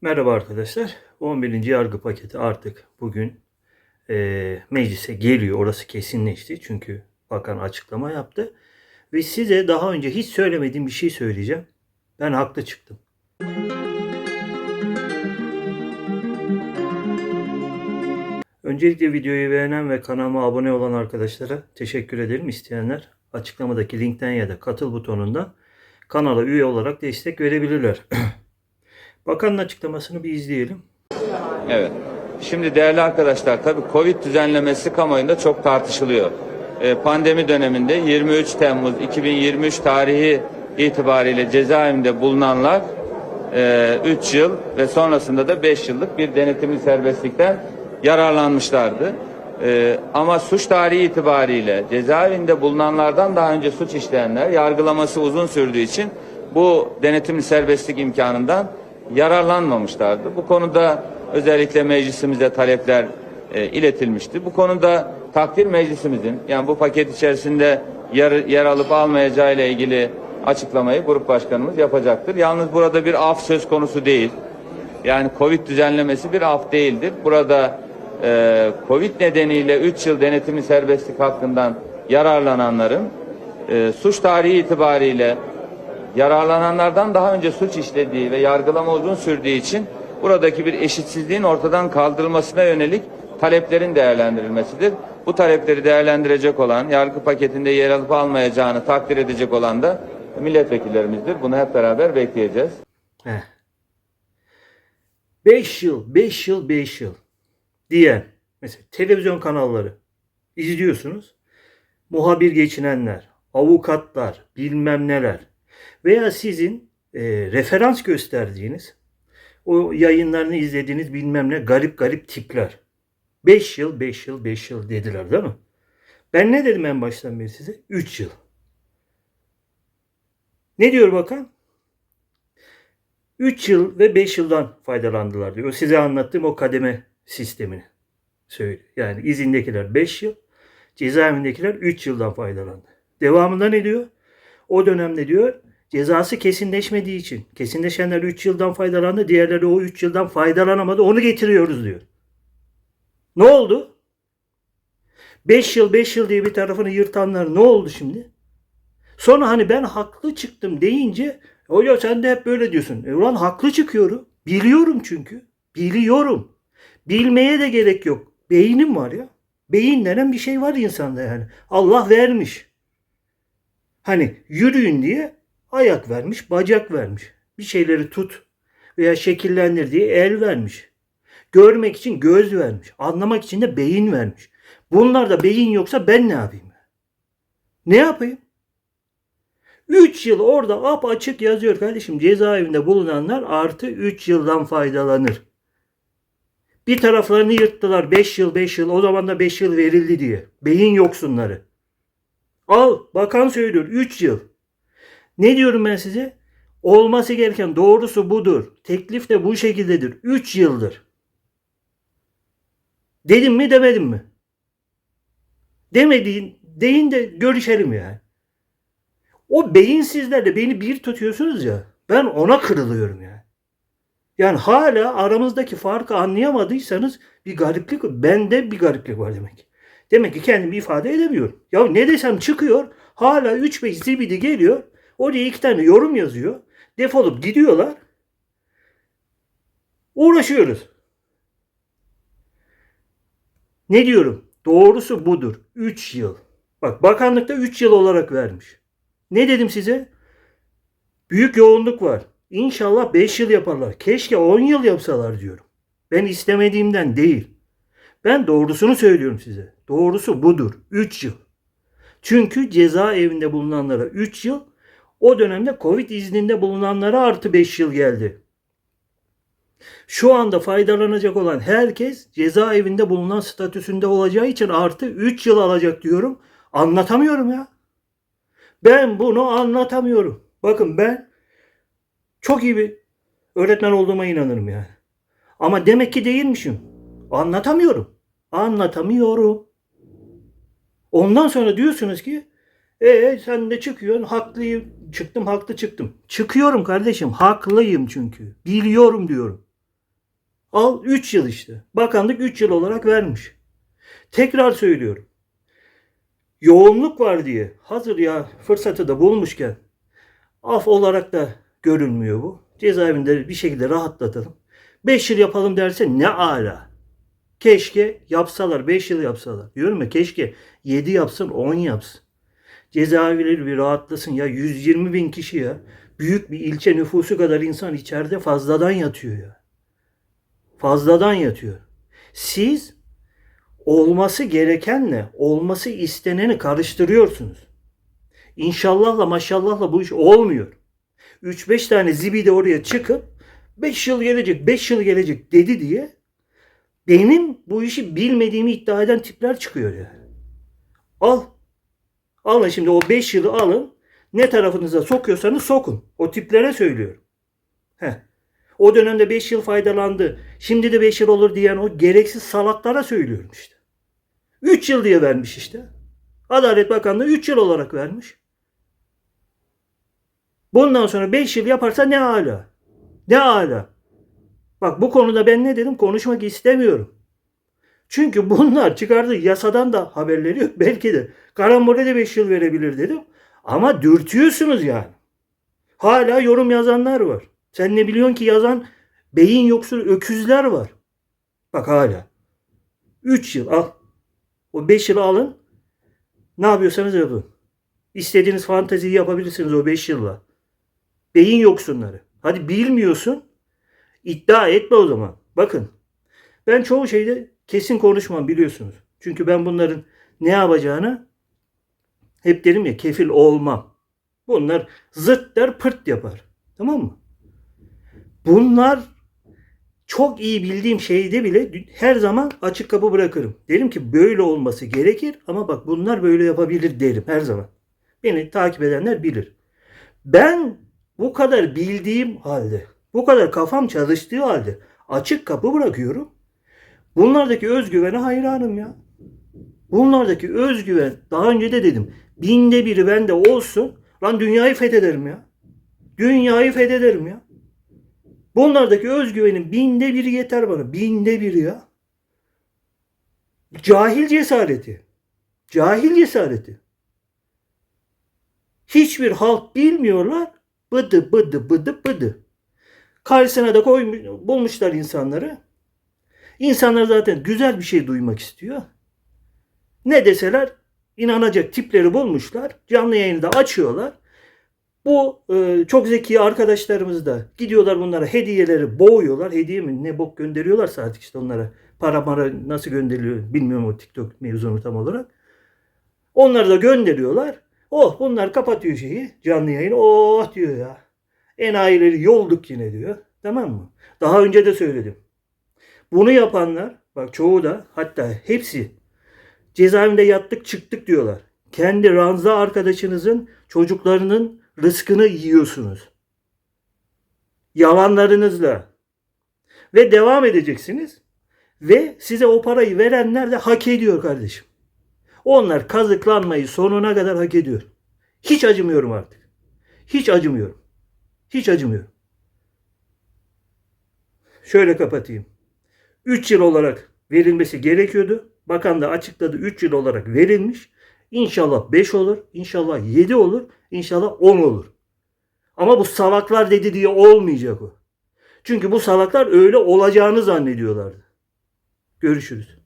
Merhaba arkadaşlar. 11. yargı paketi artık bugün eee, meclise geliyor. Orası kesinleşti. Çünkü bakan açıklama yaptı. Ve size daha önce hiç söylemediğim bir şey söyleyeceğim. Ben haklı çıktım. Öncelikle videoyu beğenen ve kanalıma abone olan arkadaşlara teşekkür ederim. İsteyenler açıklamadaki linkten ya da katıl butonundan kanala üye olarak destek verebilirler. Bakanın açıklamasını bir izleyelim. Evet. Şimdi değerli arkadaşlar tabii Covid düzenlemesi kamuoyunda çok tartışılıyor. Ee, pandemi döneminde 23 Temmuz 2023 tarihi itibariyle cezaevinde bulunanlar 3 yıl ve sonrasında da 5 yıllık bir denetimli serbestlikten yararlanmışlardı. Ee, ama suç tarihi itibariyle cezaevinde bulunanlardan daha önce suç işleyenler yargılaması uzun sürdüğü için bu denetimli serbestlik imkanından yararlanmamışlardı. Bu konuda özellikle meclisimize talepler e, iletilmişti. Bu konuda takdir meclisimizin yani bu paket içerisinde yer, yer alıp almayacağı ile ilgili açıklamayı grup başkanımız yapacaktır. Yalnız burada bir af söz konusu değil. Yani Covid düzenlemesi bir af değildir. Burada e, Covid nedeniyle 3 yıl denetimli serbestlik hakkından yararlananların e, suç tarihi itibariyle yararlananlardan daha önce suç işlediği ve yargılama uzun sürdüğü için buradaki bir eşitsizliğin ortadan kaldırılmasına yönelik taleplerin değerlendirilmesidir. Bu talepleri değerlendirecek olan, yargı paketinde yer alıp almayacağını takdir edecek olan da milletvekillerimizdir. Bunu hep beraber bekleyeceğiz. Heh. 5 yıl, 5 yıl, 5 yıl diyen mesela televizyon kanalları izliyorsunuz. Muhabir geçinenler, avukatlar, bilmem neler veya sizin e, referans gösterdiğiniz o yayınlarını izlediğiniz bilmem ne garip garip tipler. 5 yıl, 5 yıl, 5 yıl dediler değil mi? Ben ne dedim en baştan beri size? 3 yıl. Ne diyor bakan? 3 yıl ve 5 yıldan faydalandılar diyor. Size anlattığım o kademe sistemini söylüyor. Yani izindekiler 5 yıl, cezaevindekiler 3 yıldan faydalandı. Devamında ne diyor? O dönemde diyor cezası kesinleşmediği için kesinleşenler 3 yıldan faydalandı, diğerleri o 3 yıldan faydalanamadı. Onu getiriyoruz diyor. Ne oldu? 5 yıl 5 yıl diye bir tarafını yırtanlar ne oldu şimdi? Sonra hani ben haklı çıktım deyince hoca sen de hep böyle diyorsun. E ulan haklı çıkıyorum. Biliyorum çünkü. Biliyorum. Bilmeye de gerek yok. Beynim var ya. Beyin denen bir şey var insanda yani. Allah vermiş. Hani yürüyün diye ayak vermiş, bacak vermiş. Bir şeyleri tut veya şekillendir diye el vermiş. Görmek için göz vermiş. Anlamak için de beyin vermiş. Bunlarda beyin yoksa ben ne yapayım? Ne yapayım? 3 yıl orada ap açık yazıyor kardeşim. Cezaevinde bulunanlar artı 3 yıldan faydalanır. Bir taraflarını yırttılar 5 yıl 5 yıl o zaman da 5 yıl verildi diye. Beyin yoksunları. Al bakan söylüyor 3 yıl. Ne diyorum ben size? Olması gereken doğrusu budur. Teklif de bu şekildedir. 3 yıldır. Dedim mi demedim mi? Demediğin deyin de görüşelim yani. O beyinsizlerle beni bir tutuyorsunuz ya. Ben ona kırılıyorum yani. Yani hala aramızdaki farkı anlayamadıysanız bir gariplik, bende bir gariplik var demek. Demek ki kendimi ifade edemiyorum. Ya ne desem çıkıyor. Hala 3-5 zibidi geliyor. Oraya iki tane yorum yazıyor. Defolup gidiyorlar. Uğraşıyoruz. Ne diyorum? Doğrusu budur. 3 yıl. Bak bakanlıkta 3 yıl olarak vermiş. Ne dedim size? Büyük yoğunluk var. İnşallah 5 yıl yaparlar. Keşke 10 yıl yapsalar diyorum. Ben istemediğimden değil. Ben doğrusunu söylüyorum size. Doğrusu budur. 3 yıl. Çünkü cezaevinde bulunanlara 3 yıl, o dönemde Covid izninde bulunanlara artı 5 yıl geldi. Şu anda faydalanacak olan herkes cezaevinde bulunan statüsünde olacağı için artı 3 yıl alacak diyorum. Anlatamıyorum ya. Ben bunu anlatamıyorum. Bakın ben çok iyi bir öğretmen olduğuma inanırım yani. Ama demek ki değilmişim. Anlatamıyorum. Anlatamıyorum. Ondan sonra diyorsunuz ki e sen de çıkıyorsun haklıyım çıktım haklı çıktım. Çıkıyorum kardeşim haklıyım çünkü. Biliyorum diyorum. Al 3 yıl işte. Bakanlık 3 yıl olarak vermiş. Tekrar söylüyorum. Yoğunluk var diye hazır ya fırsatı da bulmuşken af olarak da görülmüyor bu. Cezaevinde bir şekilde rahatlatalım. 5 yıl yapalım derse ne ala. Keşke yapsalar 5 yıl yapsalar. Diyorum ya keşke 7 yapsın 10 yapsın. Cezaevleri bir rahatlasın ya 120 bin kişi ya. Büyük bir ilçe nüfusu kadar insan içeride fazladan yatıyor ya. Fazladan yatıyor. Siz olması gerekenle olması isteneni karıştırıyorsunuz. İnşallahla maşallahla bu iş olmuyor. 3-5 tane zibi de oraya çıkıp 5 yıl gelecek 5 yıl gelecek dedi diye benim bu işi bilmediğimi iddia eden tipler çıkıyor yani. Al. Alın şimdi o 5 yılı alın. Ne tarafınıza sokuyorsanız sokun. O tiplere söylüyorum. Heh. O dönemde 5 yıl faydalandı. Şimdi de 5 yıl olur diyen o gereksiz salaklara söylüyorum işte. 3 yıl diye vermiş işte. Adalet Bakanlığı 3 yıl olarak vermiş. Bundan sonra 5 yıl yaparsa ne ala. Ne ala. Bak bu konuda ben ne dedim konuşmak istemiyorum. Çünkü bunlar çıkardığı yasadan da haberleri yok. Belki de karambole de 5 yıl verebilir dedim. Ama dürtüyorsunuz yani. Hala yorum yazanlar var. Sen ne biliyorsun ki yazan beyin yoksul öküzler var. Bak hala. 3 yıl al. O 5 yılı alın. Ne yapıyorsanız yapın. İstediğiniz fanteziyi yapabilirsiniz o 5 yılla. Beyin yoksunları. Hadi bilmiyorsun. İddia etme o zaman. Bakın. Ben çoğu şeyde kesin konuşmam biliyorsunuz. Çünkü ben bunların ne yapacağını hep derim ya kefil olmam. Bunlar zırt der pırt yapar. Tamam mı? Bunlar çok iyi bildiğim şeyde bile her zaman açık kapı bırakırım. Derim ki böyle olması gerekir ama bak bunlar böyle yapabilir derim her zaman. Beni takip edenler bilir. Ben bu kadar bildiğim halde, bu kadar kafam çalıştığı halde açık kapı bırakıyorum. Bunlardaki özgüvene hayranım ya. Bunlardaki özgüven daha önce de dedim. Binde biri bende olsun. Lan dünyayı fethederim ya. Dünyayı fethederim ya. Bunlardaki özgüvenin binde biri yeter bana. Binde biri ya. Cahil cesareti. Cahil cesareti. Hiçbir halk bilmiyorlar. Bıdı bıdı bıdı bıdı. Karşısına da koymuş, bulmuşlar insanları. İnsanlar zaten güzel bir şey duymak istiyor. Ne deseler inanacak tipleri bulmuşlar. Canlı yayını da açıyorlar. Bu e, çok zeki arkadaşlarımız da gidiyorlar bunlara hediyeleri boğuyorlar. Hediye mi ne bok gönderiyorlarsa artık işte onlara para mara nasıl gönderiliyor bilmiyorum o TikTok mevzunu tam olarak. Onları da gönderiyorlar. Oh bunlar kapatıyor şeyi canlı yayını. Oh diyor ya. Enayileri yolduk yine diyor. Tamam mı? Daha önce de söyledim. Bunu yapanlar bak çoğu da hatta hepsi cezaevinde yattık çıktık diyorlar. Kendi ranza arkadaşınızın çocuklarının rızkını yiyorsunuz. Yalanlarınızla. Ve devam edeceksiniz. Ve size o parayı verenler de hak ediyor kardeşim. Onlar kazıklanmayı sonuna kadar hak ediyor. Hiç acımıyorum artık. Hiç acımıyorum. Hiç acımıyorum. Şöyle kapatayım. 3 yıl olarak verilmesi gerekiyordu. Bakan da açıkladı 3 yıl olarak verilmiş. İnşallah 5 olur, inşallah 7 olur, inşallah 10 olur. Ama bu salaklar dedi diye olmayacak o. Çünkü bu salaklar öyle olacağını zannediyorlardı. Görüşürüz.